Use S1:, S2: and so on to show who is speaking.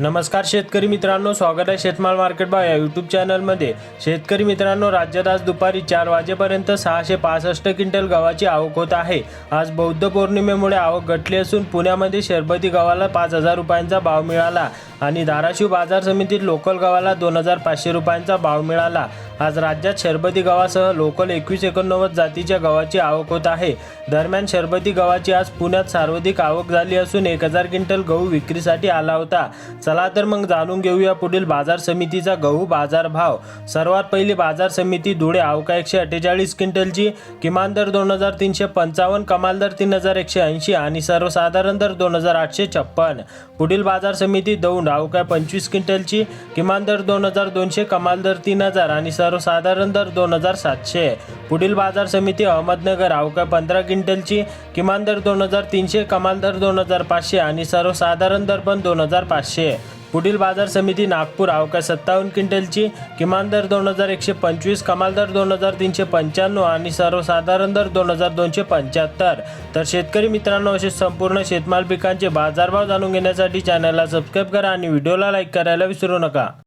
S1: नमस्कार शेतकरी मित्रांनो स्वागत आहे शेतमाल मार्केट भाव या यूट्यूब चॅनलमध्ये. शेतकरी मित्रांनो राज्यात आज दुपारी चार वाजेपर्यंत सहाशे पासष्ट क्विंटल गव्हाची आवक होत आहे. आज बौद्ध पौर्णिमेमुळे आवक घटली असून पुण्यामध्ये शरबती गव्हाला पाच हजार रुपयांचा भाव मिळाला आणि धाराशिव बाजार समितीत लोकल गव्हाला दोन हजार पाचशे रुपयांचा भाव मिळाला. आज राज्यात शरबती गव्हासह लोकल एकवीस एकोणनव्वद जातीच्या गव्हाची आवक होत आहे. दरम्यान शरबती गव्हाची आज पुण्यात सर्वाधिक आवक झाली असून एक हजार क्विंटल गहू विक्रीसाठी आला होता. चला तर मग जाणून घेऊया पुढील बाजार समितीचा गहू बाजार भाव. सर्वात पहिली बाजार समिती धुळे आवका एकशे अठ्ठेचाळीस क्विंटलची. किमान दर दोन हजार तीनशे पंचावन्न कमाल दर तीन हजार एकशे ऐंशी आणि सर्वसाधारण दर दोन हजार आठशे छप्पन. पुढील बाजार समिती दौंड आवका पंचवीस क्विंटलची. किमान दर दोन हजार दोनशे कमाल दर तीन हजार आणि सर्वसाधारण दर दोन हजार सातशे. पुढील बाजार समिती अहमदनगर आवका पंधरा क्विंटलची किमान दर दोन हजार तीनशे कमाल दर दोन हजार पाचशे आणि सर्वसाधारण दर पण दोन हजार पाचशे. पुढील बाजार समिती नागपूर अवका सत्तावन्न क्विंटलची किमान दर दोन हजार एकशे पंचवीस कमाल दर दोन हजार तीनशे पंच्याण्णव आणि सर्वसाधारण दर दोन हजार दोनशे पंच्याहत्तर. तर शेतकरी मित्रांनो असे संपूर्ण शेतमाल पिकांचे बाजारभाव जाणून घेण्यासाठी चॅनलला सबस्क्राईब करा आणि व्हिडिओला लाईक करायला विसरू नका.